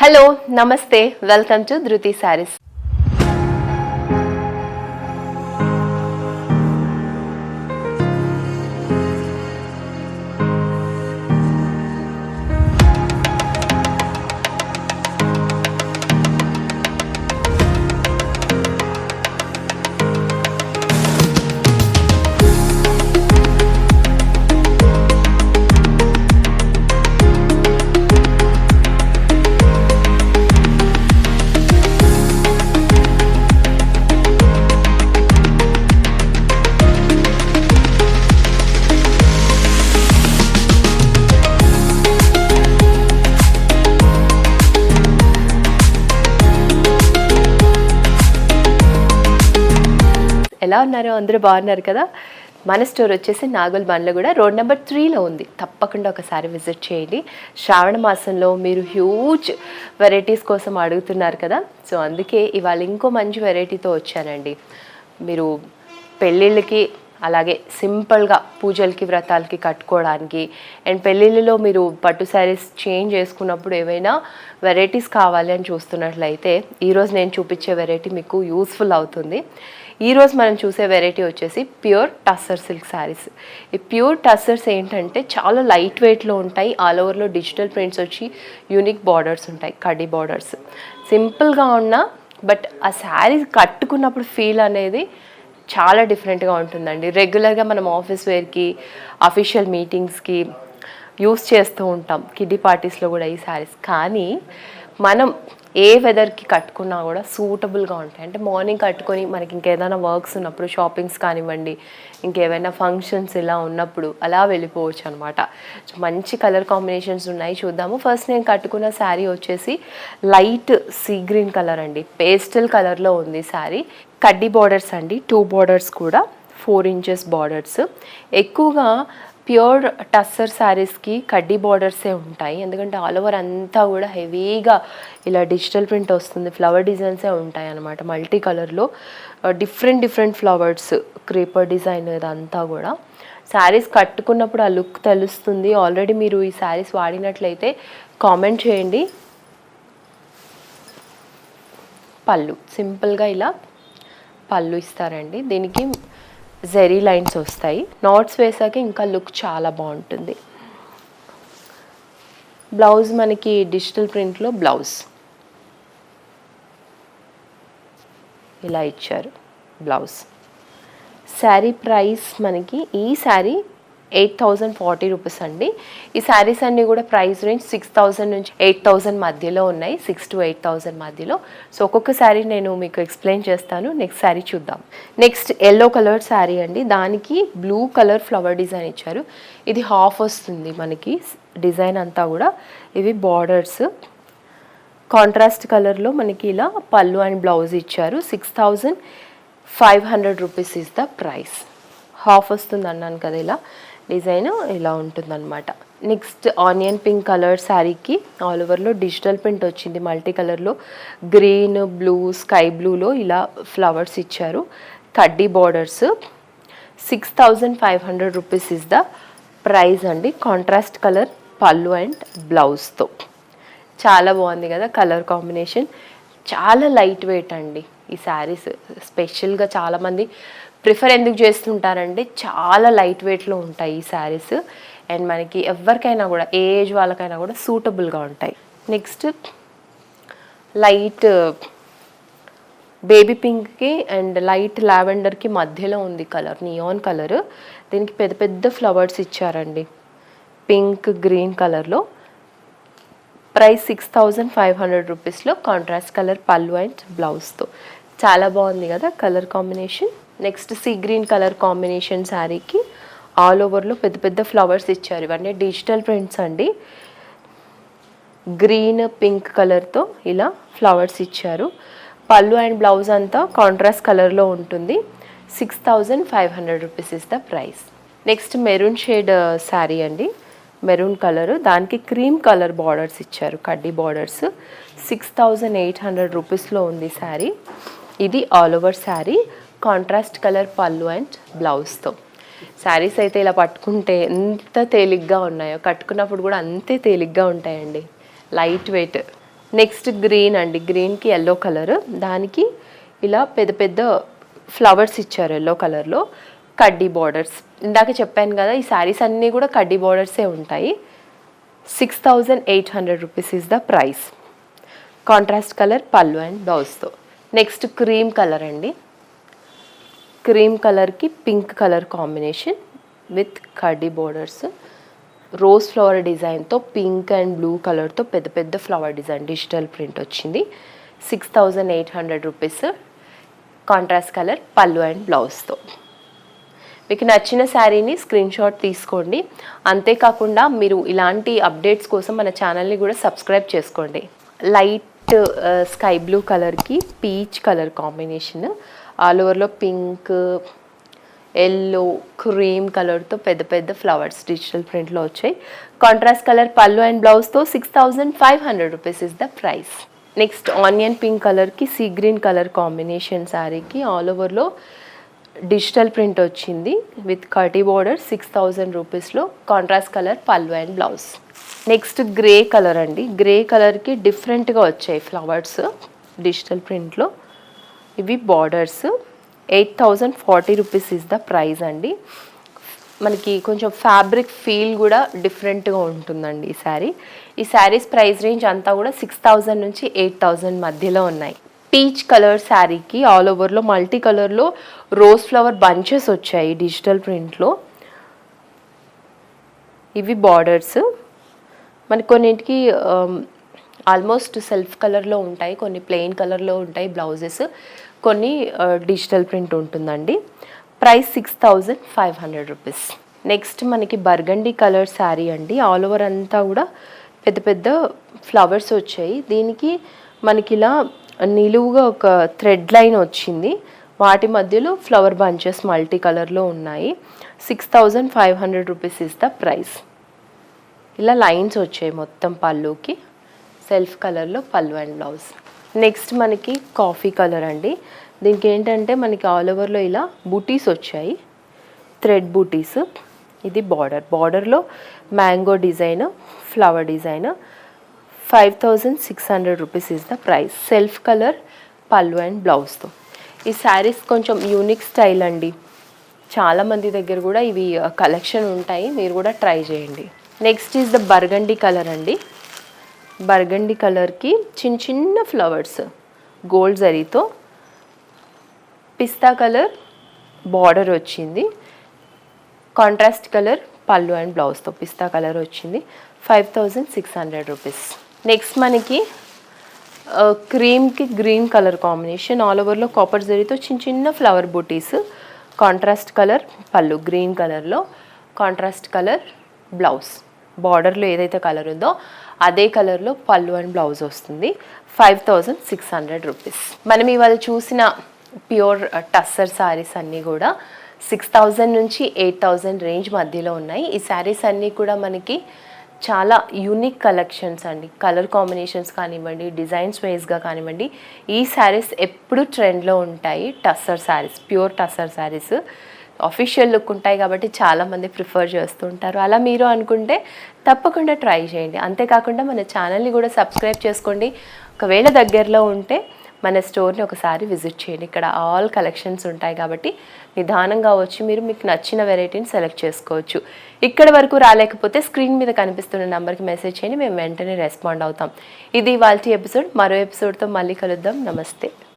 Hello నమస్తే. Welcome to ధృతి శారీస్. ఎలా ఉన్నారో అందరూ బాగున్నారు కదా. మన స్టోర్ వచ్చేసి నాగోల్ బండ్లో కూడా రోడ్ నెంబర్ త్రీలో ఉంది. తప్పకుండా ఒకసారి విజిట్ చేయండి. శ్రావణ మాసంలో మీరు హ్యూజ్ వెరైటీస్ కోసం అడుగుతున్నారు కదా. సో అందుకే ఇవాళ ఇంకో మంచి వెరైటీతో వచ్చానండి. మీరు పెళ్ళిళ్ళకి అలాగే సింపుల్గా పూజలకి వ్రతాలకి కట్టుకోవడానికి అండ్ పెళ్ళిళ్ళలో మీరు పట్టు శారీస్ చేంజ్ చేసుకున్నప్పుడు ఏవైనా వెరైటీస్ కావాలి అని చూస్తున్నట్లయితే ఈరోజు నేను చూపించే వెరైటీ మీకు యూస్ఫుల్ అవుతుంది. ఈరోజు మనం చూసే వెరైటీ వచ్చేసి ప్యూర్ టస్సర్ సిల్క్ శారీస్. ఈ ప్యూర్ టస్సర్స్ ఏంటంటే చాలా లైట్ వెయిట్లో ఉంటాయి. ఆల్ ఓవర్లో డిజిటల్ ప్రింట్స్ వచ్చి యూనిక్ బార్డర్స్ ఉంటాయి కడ్డీ బార్డర్స్. సింపుల్గా ఉన్న బట్ ఆ శారీ కట్టుకున్నప్పుడు ఫీల్ అనేది చాలా డిఫరెంట్గా ఉంటుందండి. రెగ్యులర్గా మనం ఆఫీస్ వేర్కి అఫీషియల్ మీటింగ్స్కి యూస్ చేస్తూ ఉంటాం. కిడ్డీ పార్టీస్లో కూడా ఈ శారీస్. కానీ మనం ఏ వెదర్కి కట్టుకున్నా కూడా సూటబుల్గా ఉంటాయి. అంటే మార్నింగ్ కట్టుకొని మనకి ఇంకేదైనా వర్క్స్ ఉన్నప్పుడు షాపింగ్స్ కానివ్వండి ఇంకేమైనా ఫంక్షన్స్ ఇలా ఉన్నప్పుడు అలా వెళ్ళిపోవచ్చు అనమాట మంచి కలర్ కాంబినేషన్స్ ఉన్నాయి చూద్దాము. ఫస్ట్ నేను కట్టుకున్న శారీ వచ్చేసి లైట్ సీ గ్రీన్ కలర్ అండి. పేస్టల్ కలర్లో ఉంది శారీ కడ్డీ బార్డర్స్ అండి. టూ బార్డర్స్ కూడా ఫోర్ ఇంచెస్ బార్డర్స్ ఎక్కువగా ప్యూర్ టస్సర్ శారీస్కి కడ్డీ బార్డర్సే ఉంటాయి. ఎందుకంటే ఆల్ ఓవర్ అంతా కూడా హెవీగా ఇలా డిజిటల్ ప్రింట్ వస్తుంది. ఫ్లవర్ డిజైన్సే ఉంటాయి అనమాట మల్టీ కలర్లో. Different different flowers creeper design ఇదంతా కూడా. శారీస్ కట్టుకున్నప్పుడు ఆ లుక్ తెలుస్తుంది. ఆల్రెడీ మీరు ఈ శారీస్ వాడినట్లయితే కామెంట్ చేయండి. పళ్ళు సింపుల్గా ఇలా పళ్ళు ఇస్తారండి. దీనికి జెరీ లైన్స్ వస్తాయి. నాట్స్ వేసాక ఇంకా లుక్ చాలా బాగుంటుంది. బ్లౌజ్ మనకి డిజిటల్ ప్రింట్లో బ్లౌజ్ ఇలా ఇచ్చారు. బ్లౌజ్ శారీ ప్రైస్ మనకి ఈ sari eight thousand forty rupees అండి. ఈ శారీస్ అన్నీ కూడా ప్రైస్ రేంజ్ సిక్స్ థౌజండ్ నుంచి ఎయిట్ థౌజండ్ మధ్యలో ఉన్నాయి. సిక్స్ టు ఎయిట్ థౌజండ్ మధ్యలో. సో ఒక్కొక్క శారీ నేను మీకు ఎక్స్ప్లెయిన్ చేస్తాను. నెక్స్ట్ శారీ చూద్దాం. నెక్స్ట్ ఎల్లో కలర్ శారీ అండి. దానికి బ్లూ కలర్ ఫ్లవర్ డిజైన్ ఇచ్చారు. ఇది హాఫ్ వస్తుంది మనకి. డిజైన్ అంతా కూడా ఇవి బార్డర్స్ కాంట్రాస్ట్ కలర్లో మనకి ఇలా పళ్ళు అండ్ బ్లౌజ్ ఇచ్చారు. Six thousand five hundred rupees is the price. Half వస్తుంది అన్నాను కదా ఇలా. డిజైన్ ఇలా ఉంటుందన్నమాట. నెక్స్ట్ ఆనియన్ పింక్ కలర్ శారీకి ఆల్ ఓవర్లో డిజిటల్ ప్రింట్ వచ్చింది. మల్టీ కలర్లో గ్రీన్ బ్లూ స్కై బ్లూలో ఇలా ఫ్లవర్స్ ఇచ్చారు. కడ్డీ borders six thousand five hundred rupees is the price అండి. కాంట్రాస్ట్ కలర్ పళ్ళు అండ్ బ్లౌజ్తో చాలా బాగుంది కదా కలర్ కాంబినేషన్ చాలా లైట్ వెయిట్ అండి ఈ శారీస్. స్పెషల్గా చాలామంది ప్రిఫర్ ఎందుకు చేస్తుంటారంటే చాలా లైట్ వెయిట్లో ఉంటాయి ఈ శారీస్. అండ్ మనకి ఎవరికైనా కూడా ఏ ఏజ్ వాళ్ళకైనా కూడా సూటబుల్గా ఉంటాయి. నెక్స్ట్ లైట్ బేబీ పింక్కి అండ్ లైట్ లావెండర్కి మధ్యలో ఉంది కలర్ నియాన్ కలర్. దీనికి పెద్ద పెద్ద ఫ్లవర్స్ ఇచ్చారండి. పింక్ గ్రీన్ కలర్లో. Price six thousand five hundred రూపీస్లో కాంట్రాస్ట్ కలర్ పళ్ళు అండ్ బ్లౌజ్తో. చాలా బాగుంది కదా colour combination. Next sea green colour combination శారీకి ఆల్ ఓవర్లో పెద్ద పెద్ద ఫ్లవర్స్ ఇచ్చారు. ఇవన్నీ డిజిటల్ ప్రింట్స్ అండి. గ్రీన్ పింక్ కలర్తో ఇలా ఫ్లవర్స్ ఇచ్చారు. పళ్ళు అండ్ బ్లౌజ్ అంతా కాంట్రాస్ట్ కలర్లో ఉంటుంది. Six thousand five hundred rupees is the price next maroon shade sari అండి. మెరూన్ కలరు దానికి క్రీమ్ కలర్ బార్డర్స్ ఇచ్చారు. కడ్డీ borders six thousand eight hundred రూపీస్లో ఉంది శారీ ఇది all over sari contrast colour pallu and బ్లౌజ్తో saris అయితే ఇలా పట్టుకుంటే ఎంత తేలిగ్గా ఉన్నాయో కట్టుకున్నప్పుడు కూడా అంతే తేలిగ్గా ఉంటాయండి. లైట్ వెయిట్ నెక్స్ట్ గ్రీన్ అండి. గ్రీన్కి ఎల్లో కలర్ దానికి ఇలా పెద్ద పెద్ద ఫ్లవర్స్ ఇచ్చారు ఎల్లో కలర్లో కడ్డీ బార్డర్స్ ఇందాక చెప్పాను కదా ఈ శారీస్ అన్నీ కూడా కడ్డీ బార్డర్సే ఉంటాయి. Six thousand eight hundred rupees is the price contrast colour pallu and బ్లౌజ్తో next cream colour అండి. క్రీమ్ కలర్కి పింక్ కలర్ కాంబినేషన్ విత్ కడ్డీ బోర్డర్స్ రోజ్ ఫ్లవర్ డిజైన్తో పింక్ అండ్ బ్లూ కలర్తో పెద్ద పెద్ద ఫ్లవర్ డిజైన్ డిజిటల్ ప్రింట్ వచ్చింది six thousand eight hundred rupees contrast colour pallu and బ్లౌజ్తో మీకు నచ్చిన శారీని స్క్రీన్ షాట్ తీసుకోండి. అంతేకాకుండా మీరు ఇలాంటి అప్డేట్స్ కోసం మన ఛానల్ని కూడా సబ్స్క్రైబ్ చేసుకోండి. లైట్ స్కై బ్లూ కలర్కి పీచ్ కలర్ కాంబినేషన్ ఆల్ ఓవర్లో పింక్ ఎల్లో క్రీమ్ కలర్తో పెద్ద పెద్ద ఫ్లవర్స్ డిజిటల్ ప్రింట్లో వచ్చాయి. కాంట్రాస్ట్ కలర్ పళ్ళు and బ్లౌజ్తో six thousand five hundred rupees is the price. Next onion pink కలర్కి సీ గ్రీన్ కలర్ కాంబినేషన్ శారీకి ఆల్ ఓవర్లో డిజిటల్ ప్రింట్ వచ్చింది. విత్ కర్టీ బోర్డర్ సిక్స్ థౌజండ్ రూపీస్లో contrast colour pallu and blouse. Next grey colour అండి. Grey కలర్కి డిఫరెంట్గా వచ్చాయి ఫ్లవర్స్ డిజిటల్ ప్రింట్లో. ఇవి borders eight thousand forty rupees is the price అండి. మనకి కొంచెం ఫ్యాబ్రిక్ ఫీల్ కూడా డిఫరెంట్గా ఉంటుందండి ఈ శారీ ఈ శారీస్ ప్రైస్ రేంజ్ అంతా కూడా సిక్స్ థౌజండ్ నుంచి ఎయిట్ థౌజండ్ మధ్యలో ఉన్నాయి. పీచ్ కలర్ శారీకి ఆల్ ఓవర్లో మల్టీ కలర్లో రోజ్ ఫ్లవర్ బంచెస్ వచ్చాయి డిజిటల్ ప్రింట్లో ఇవి బార్డర్స్ మనకి కొన్నింటికి um, ఆల్మోస్ట్ సెల్ఫ్ కలర్లో ఉంటాయి కొన్ని ప్లెయిన్ కలర్లో ఉంటాయి బ్లౌజెస్. కొన్ని డిజిటల్ ప్రింట్ ఉంటుందండి. Price six thousand five hundred rupees. Next మనకి బర్గండీ కలర్ శారీ అండి. ఆల్ ఓవర్ అంతా కూడా పెద్ద పెద్ద ఫ్లవర్స్ వచ్చాయి. దీనికి మనకి ఇలా నిలువుగా ఒక థ్రెడ్ లైన్ వచ్చింది. వాటి మధ్యలో ఫ్లవర్ బంచెస్ మల్టీ కలర్లో ఉన్నాయి. Six thousand five hundred rupees is the price. ఇలా లైన్స్ వచ్చాయి మొత్తం పళ్ళుకి. సెల్ఫ్ కలర్లో పళ్ళు అండ్ బ్లౌజ్. నెక్స్ట్ మనకి కాఫీ కలర్ అండి. దీనికి ఏంటంటే మనకి ఆల్ ఓవర్లో ఇలా బూటీస్ వచ్చాయి. థ్రెడ్ బూటీస్. ఇది బార్డర్. బార్డర్లో mango design flower design. Five thousand six hundred rupees is the price. Self colour pallu and బ్లౌజ్తో ఈ శారీస్ కొంచెం యూనిక్ స్టైల్ అండి. చాలామంది దగ్గర కూడా ఇవి కలెక్షన్ ఉంటాయి. మీరు కూడా ట్రై చేయండి. Next is the burgundy colour అండి. బర్గండి కలర్కి చిన్న చిన్న ఫ్లవర్స్. గోల్డ్ జరీతో. పిస్తా కలర్ బార్డర్ వచ్చింది. కాంట్రాస్ట్ కలర్ పళ్ళు అండ్ బ్లౌజ్తో పిస్తా కలర్ వచ్చింది. Five thousand six hundred rupees. Next మనకి క్రీమ్కి గ్రీన్ కలర్ కాంబినేషన్. ఆల్ ఓవర్లో కాపర్ జరీతో చిన్న చిన్న ఫ్లవర్ బూటీస్. కాంట్రాస్ట్ కలర్ పళ్ళు గ్రీన్ కలర్లో. Contrast colour blouse. బార్డర్లో ఏదైతే కలర్ ఉందో అదే కలర్లో పళ్ళు అండ్ బ్లౌజ్ వస్తుంది. Five thousand six hundred rupees మనం ఇవాళ చూసిన ప్యూర్ టస్సర్ శారీస్ అన్నీ కూడా సిక్స్ థౌజండ్ నుంచి ఎయిట్ థౌజండ్ రేంజ్ మధ్యలో ఉన్నాయి. ఈ శారీస్ అన్నీ కూడా మనకి చాలా యూనిక్ కలెక్షన్స్ అండి. కలర్ కాంబినేషన్స్ కానివ్వండి డిజైన్స్ వైజ్గా కానివ్వండి ఈ శారీస్ ఎప్పుడు ట్రెండ్లో ఉంటాయి. Tussar saris pure tussar saris official look ఉంటాయి కాబట్టి చాలామంది ప్రిఫర్ చేస్తూ ఉంటారు. అలా మీరు అనుకుంటే తప్పకుండా ట్రై చేయండి. అంతేకాకుండా మన ఛానల్ని కూడా సబ్స్క్రైబ్ చేసుకోండి. ఒకవేళ దగ్గరలో ఉంటే మన స్టోర్ని ఒకసారి విజిట్ చేయండి. ఇక్కడ ఆల్ కలెక్షన్స్ ఉంటాయి కాబట్టి నిదానంగా వచ్చి మీరు మీకు నచ్చిన వెరైటీని సెలెక్ట్ చేసుకోవచ్చు. ఇక్కడ వరకు రాలేకపోతే స్క్రీన్ మీద కనిపిస్తున్న నెంబర్కి మెసేజ్ చేయండి. మేము వెంటనే రెస్పాండ్ అవుతాం. ఇది వాళ్ళ ఎపిసోడ్ మరో ఎపిసోడ్తో మళ్ళీ కలుద్దాం. నమస్తే.